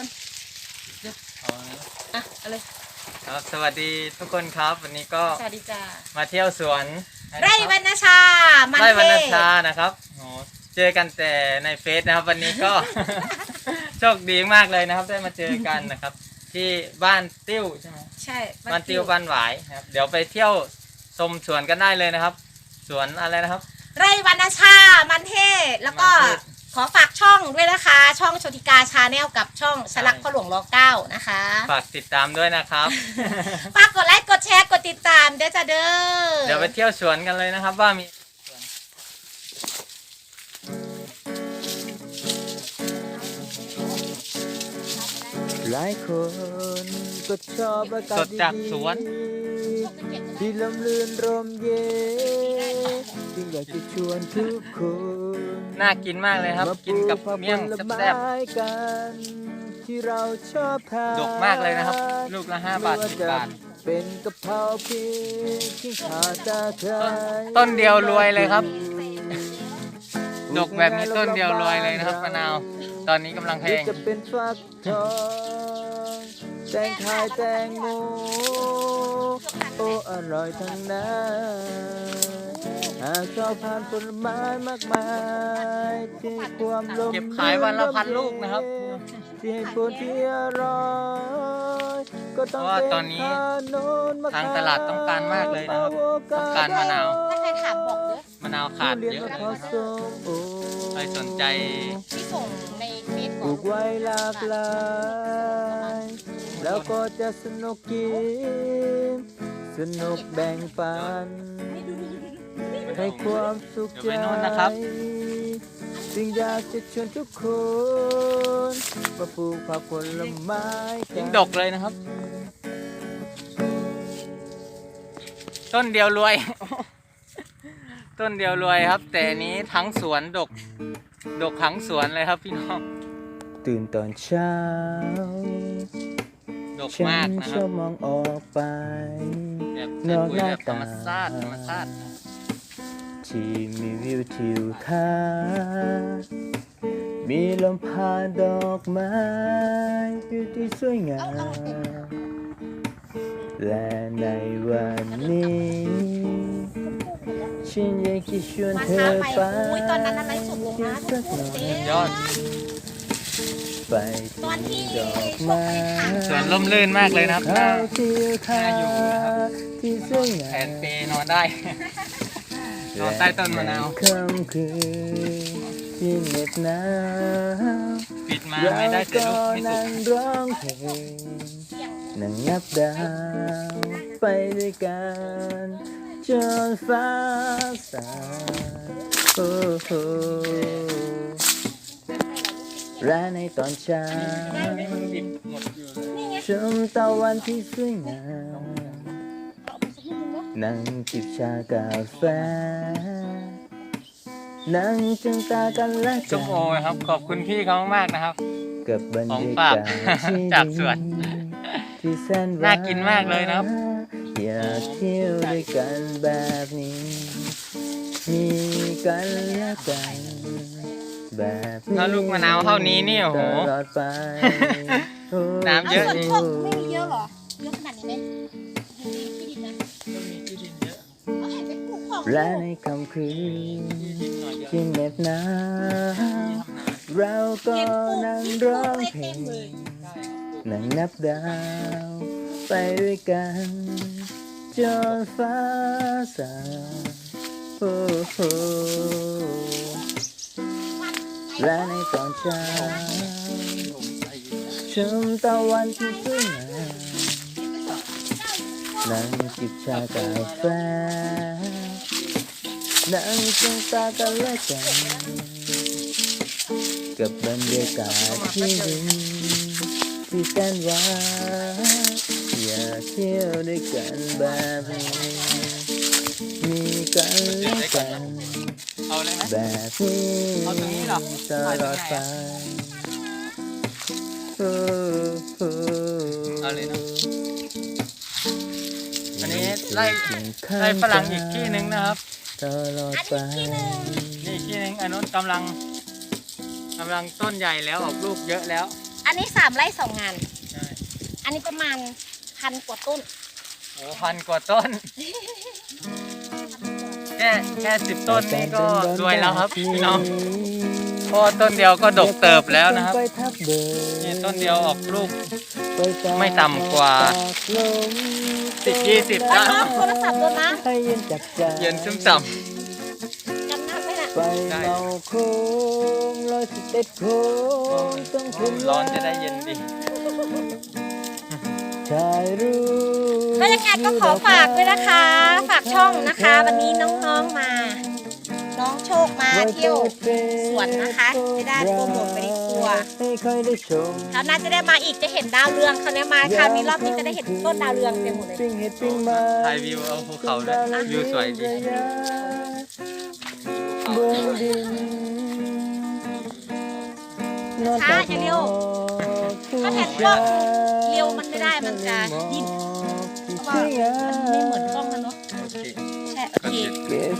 ก่อนเอานะอะเอาเลยครับสวัสดีทุกคนครับ วันนี้ก็สวัสดีจ้ามาเที่ยวสวนไร่วรรณชา มันไร่วรรณเทศชานะครับโอ้เจอกันแต่ในเฟซนะครับ วันนี้ก็ โชคดีมากเลยนะครับ ได้มาเจอกันนะครับ ที่บ้านติ้วใช่ไหม ใช่บ้านติ้วบ้านหวายนะครับเดี๋ยวไปเที่ยวชมสวนกันได้เลยนะครับ สวนอะไรนะครับ ไร่วรรณชา มันเทศแล้วก็มันเทศ ขอฝากช่องด้วยนะคะ ช่องโชติกาชาแนลกับช่องสลักพ่อหลวงรอเก้านะคะ ฝากติดตามด้วยนะครับ ฝากกดไลค์กดแชร์กดติดตามเด้อจ้าเด้อเดี๋ยวไปเที่ยวสวนกันเลยนะครับ ว่ามีสวนหลายคนก็ชอบอากาศสดจากสวนดีๆที่ลมลื่นลมเย็น จึงอยากจะชวนทุกคนน่ากินมากเลยครับมากินกับปลูเมี่ยงผลแซ่บไม้กันที่เราชอบทานๆดกมากเลยนะครับ ลูกละ5บาทไม่ว่10จะบาทเป็นกะเพราพริกที่ขาตาไคร้ต้นเดียวรวยเลยครับ ดกแบบนี้ต้นเดียวรวยเลยนะครับมะนาว ตอนนี้กำลังแพหรืองจะเป็นฟักทองแตงไทยแตงโมโอ้อร่อยทั้งนั้น หากชอบทานผลไม้มากมายที่ความลมเก็บขายวันละพันลูกนะครับ ที่ให้ผลที่อร่อยก็ต้องเพราะว่าเป็นตอนนี้ขนุนมะขมทางตลาดต้องการมากเลยนะครับต้องการมะนาว ถ้าใครถามบอกเด้อมะนาวขาดทุเรียนเยอะมะเลยพร้าวนะครับส้มโอใครสนใจที่ส่งในเฟซปขอลูงกไว้หลากหลายแล้วก็จะสนุกกิน สนุกแบ่งปัน ให้ความสุขเดี๋ยวใจไปนู่นนะครับจึงอยากจะชวนทุกคนมาปลูกผักผลไม้กันยิ่งดกเลยนะครับ ต้นเดียวรวย ต้นเดียวรวยครับ แต่อันนี้ทั้งสวนดก ดกทั้งสวนเลยครับพี่น้อง ตื่นตอนเช้า ดกฉัมากนนะชครัอบบมองออกไปแบบใช้ปุ๋ยแบบธรรมชาติธรรมชาติ ที่มีวิวทิวทัศน์มีลมผ่านดอกไม้อยู่ที่สวยงาม และในวันนี้ฉันอยากจะชวนมาเธช้าอไปไปอุ้ยตอนนั้นอะไรสดลงนะทุกคนเต้ยอด ไปตอนที่ที่ดอกช่วงไม้ไปถามสวนร่มรื่นมากเลยนะครับเขาทิวทัศน่าอยู่นะครับน์ที่สวยงาแผนม เปนอนได้ นอนใต้ต้นมะนาวค่ำคืนที่เหน็บหนาวปิดมาไม่ได้แต่ลูกไม่สุนั่กร้องเพลงนั่งนับดาวไปด้วยกันจนฟ้าสางโอ้โหและในตอนเช้าดิบหมดอยู่เลยชมตะวันที่สวยงาม นั่งจิบชากาแฟ นั่งจึงตากันและส้มโอนะครับ ขอบคุณพี่เขามากๆนะครับ กับบรรของยาฝากกาศที่จากสวนดีที่แสนหวน่ากินมากเลยนะครับ อยากเที่ยวด้วยกันแบบนี้ มีกันและกัน แบบนี้ถ้าลูกมะนาวเท่านี้นี่โอ้โห ตลอดไป น้ำเยอะาดีส่วนพวกไม่มี และในค่ำคืนกินหน่อยเดียวที่เหน็บหนาวเราก็นั่งร้องเพลงนั่งนับดาว ไปด้วยกันจนฟ้าสางโอ้โหและในตอนเช้าชมตะวันที่สวยงามนั่งจิบชากาแฟ นั่งจ้องตากันและกันกับบรรยากาศที่ดีที่แสนหวานอยากเที่ยวด้วยกันแบบนี้มีกันและกันแบบนี้ตรอตลอดไปอ้โหเอาเลยนะอันนี้ไล่ไล่ฝรั่งอีกที่หนึ่งนะครับ ตลอดไปนี่อีกที่หนึ่งอันนู้นกำลังกำลังต้นใหญ่แล้วออกลูกเยอะแล้วอัอันนี้สามไร่สองงาน ใช่อันนี้ประมาณพันกว่าต้น โอ้พันกว่าต้น แค่แค่สิบต้นนี่ก็รวยแล้วครับพี่น้องเพราะว่าต้นเดียวก็ดกเติบแล้วนะครับไปทับเบิกนี่ต้นเดียวออกลูกไปตาไม่ต่ำกว่าปลมสิบยี่สิบแล้วนะน้องโทรศัพท์ตัวนะให้เย็นจับใจเย็นซึมต่จำหน้าไม่ได้ไปเมาโค้งร้อยสิบเอ็ดโค้งต้องถึงำร้อนจะได้เย็นดีชายรู้ก็ยังไงก็ขอฝากด้วยนะคะ ฝากช่องนะคะ วันนี้น้องๆมา น้องโชคมาเที่ยวสวนนะคะจะได้โปรโมทไปในตัวให้ใครได้ชมคราวหน้าจะได้มาอีกจะเห็นดาวเรืองคราวนี้มาคราวนี้รอบนี้จะได้เห็นต้นดาวเรืองเต็มหมดเลยปิ้งเห็ดปิ้งมาถ่ายวิวเอาภูเขาด้วยวิวสวยดีบนดินนอนช้าตักอย่าเร็วหมอกถ้าแผ่นกล้องเร็วมันไม่ได้มันจะดิ้นที่เพราะว่าสวยงามันไม่เหมือนกล้องนะเนาะโอเคใช่โอเคเก็บ